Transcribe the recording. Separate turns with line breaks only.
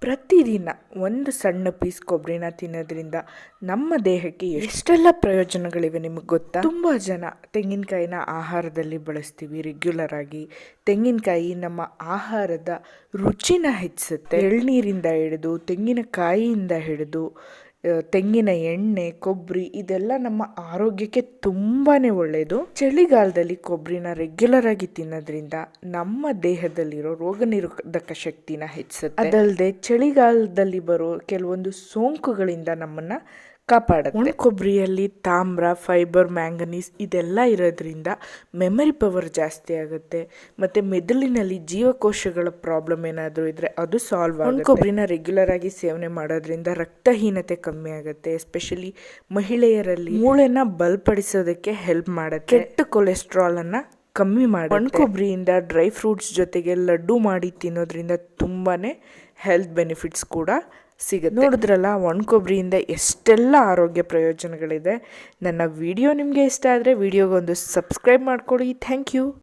ಪ್ರತಿದಿನ ಒಂದು ಸಣ್ಣ ಪೀಸ್ ಕೊಬ್ಬರಿನ ತಿನ್ನೋದ್ರಿಂದ ನಮ್ಮ ದೇಹಕ್ಕೆ ಎಷ್ಟೆಲ್ಲ ಪ್ರಯೋಜನಗಳಿವೆ ನಿಮಗೆ ಗೊತ್ತಾ? ತುಂಬ ಜನ ತೆಂಗಿನಕಾಯಿನ ಆಹಾರದಲ್ಲಿ ಬಳಸ್ತೀವಿ ರೆಗ್ಯುಲರ್ ಆಗಿ. ತೆಂಗಿನಕಾಯಿ ನಮ್ಮ ಆಹಾರದ ರುಚಿನ ಹೆಚ್ಚಿಸುತ್ತೆ. ಎಳ್ನೀರಿಂದ ಹಿಡಿದು, ತೆಂಗಿನಕಾಯಿಯಿಂದ ಹಿಡಿದು ತೆಂಗಿನ ಎಣ್ಣೆ ಕೊಬ್ಬರಿ ಇದೆಲ್ಲ ನಮ್ಮ ಆರೋಗ್ಯಕ್ಕೆ ತುಂಬಾ ಒಳ್ಳೆಯದು ಚಳಿಗಾಲದಲ್ಲಿ ಕೊಬ್ಬರಿನ ರೆಗ್ಯುಲರ್ ಆಗಿ ತಿನ್ನೋದ್ರಿಂದ ನಮ್ಮ ದೇಹದಲ್ಲಿರೋ ರೋಗ ನಿರೋಧಕ ಶಕ್ತಿನ ಹೆಚ್ಚಿಸುತ್ತೆ. ಅದಲ್ಲದೆ ಚಳಿಗಾಲದಲ್ಲಿ ಬರೋ ಕೆಲವೊಂದು ಸೋಂಕುಗಳಿಂದ ನಮ್ಮನ್ನ ಕಾಪಾಡುತ್ತೆ ಒಣ ಕೊಬ್ಬರಿಯಲ್ಲಿ ತಾಮ್ರ ಫೈಬರ್ ಮ್ಯಾಂಗನೀಸ್ ಇದೆಲ್ಲ ಇರೋದ್ರಿಂದ ಮೆಮರಿ ಪವರ್ ಜಾಸ್ತಿ ಆಗುತ್ತೆ. ಮತ್ತೆ ಮೆದುಳಿನಲ್ಲಿ ಜೀವಕೋಶಗಳ ಪ್ರಾಬ್ಲಮ್ ಏನಾದರೂ ಇದ್ರೆ ಅದು ಸಾಲ್ವ್ ಆಗುತ್ತೆ. ಕೊಬ್ಬರಿನ ರೆಗ್ಯುಲರ್ ಆಗಿ ಸೇವನೆ ಮಾಡೋದ್ರಿಂದ ರಕ್ತಹೀನತೆ ಕಮ್ಮಿ ಆಗುತ್ತೆ ಎಸ್ಪೆಷಲಿ ಮಹಿಳೆಯರಲ್ಲಿ. ಮೂಳೆನ ಬಲಪಡಿಸೋದಕ್ಕೆ ಹೆಲ್ಪ್ ಮಾಡುತ್ತೆ. ಕೆಟ್ಟ ಕೊಲೆಸ್ಟ್ರಾಲನ್ನು ಕಮ್ಮಿ ಮಾಡಿ ಒಣ ಕೊಬ್ಬರಿಯಿಂದ ಡ್ರೈ ಫ್ರೂಟ್ಸ್ ಜೊತೆಗೆ ಲಡ್ಡು ಮಾಡಿ ತಿನ್ನೋದ್ರಿಂದ ತುಂಬಾ ಹೆಲ್ತ್ ಬೆನಿಫಿಟ್ಸ್ ಕೂಡ ಸಿಗುತ್ತೆ. ನೋಡಿದ್ರಲ್ಲ ಒಣ ಕೊಬ್ಬರಿಯಿಂದ ಎಷ್ಟೆಲ್ಲ ಆರೋಗ್ಯ ಪ್ರಯೋಜನಗಳಿದೆ. ನನ್ನ ವಿಡಿಯೋ ನಿಮಗೆ ಇಷ್ಟ ಆದರೆ ವಿಡಿಯೋಗೊಂದು ಸಬ್ಸ್ಕ್ರೈಬ್ ಮಾಡ್ಕೊಳ್ಳಿ. Thank you.